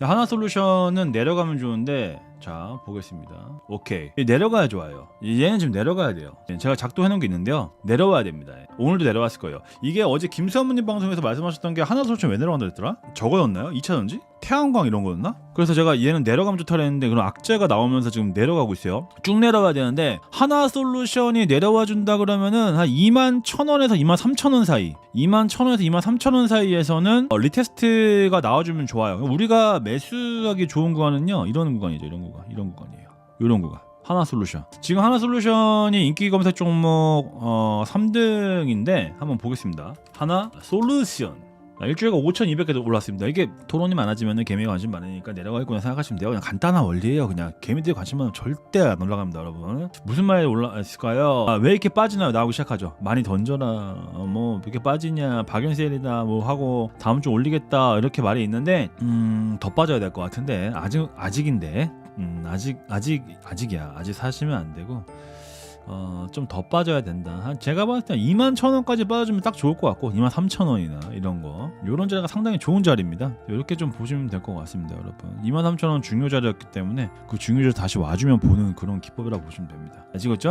하나 솔루션은 내려가면 좋은데 자 보겠습니다. 오케이 내려가야 좋아요. 얘는 지금 내려가야 돼요. 제가 작동해 놓은 게 있는데요. 내려와야 됩니다. 오늘도 내려왔을 거예요. 이게 어제 김수현님 방송에서 말씀하셨던 게 하나 솔루션 왜 내려간다 했더라? 저거였나요? 2차전지? 태양광 이런 거였나? 그래서 제가 얘는 내려가면 좋다 그랬는데 그런 악재가 나오면서 지금 내려가고 있어요. 쭉 내려가야 되는데 하나 솔루션이 내려와 준다 그러면은 한 2만 1,000원에서 2만 3,000원 사이, 2만 1,000원에서 2만 3,000원 사이에서는 어, 리테스트가 나와주면 좋아요. 우리가 매수하기 좋은 구간은요, 이런 구간이죠, 이런 구간, 이런 구간이에요. 이런 구간. 하나 솔루션. 지금 하나 솔루션이 인기 검색 종목 어, 3등인데 한번 보겠습니다. 하나 솔루션. 아, 일주일가 5,200개 올랐습니다. 이게 토론이 많아지면 개미에 관심 많으니까 내려가겠구나 생각하시면 돼요. 그냥 간단한 원리예요. 그냥 개미들이 관심 많으면 절대 안 올라갑니다, 여러분. 무슨 말이 올라있을까요? 아, 왜 이렇게 빠지나요? 나오기 시작하죠. 많이 던져라. 어, 뭐 이렇게 빠지냐? 박연세일이다 뭐 하고 다음 주 올리겠다 이렇게 말이 있는데 음, 더 빠져야 될 것 같은데 아직 아직인데 음, 아직 아직 아직이야. 아직 사시면 안 되고. 어, 좀 더 빠져야 된다. 한 제가 봤을 때 2만 천 원까지 빠져주면 딱 좋을 것 같고 2만 3천 원이나 이런 거 이런 자리가 상당히 좋은 자리입니다. 이렇게 좀 보시면 될 것 같습니다, 여러분. 2만 3천 원 중요 자리였기 때문에 그 중요 자리 다시 와주면 보는 그런 기법이라고 보시면 됩니다. 아시겠죠?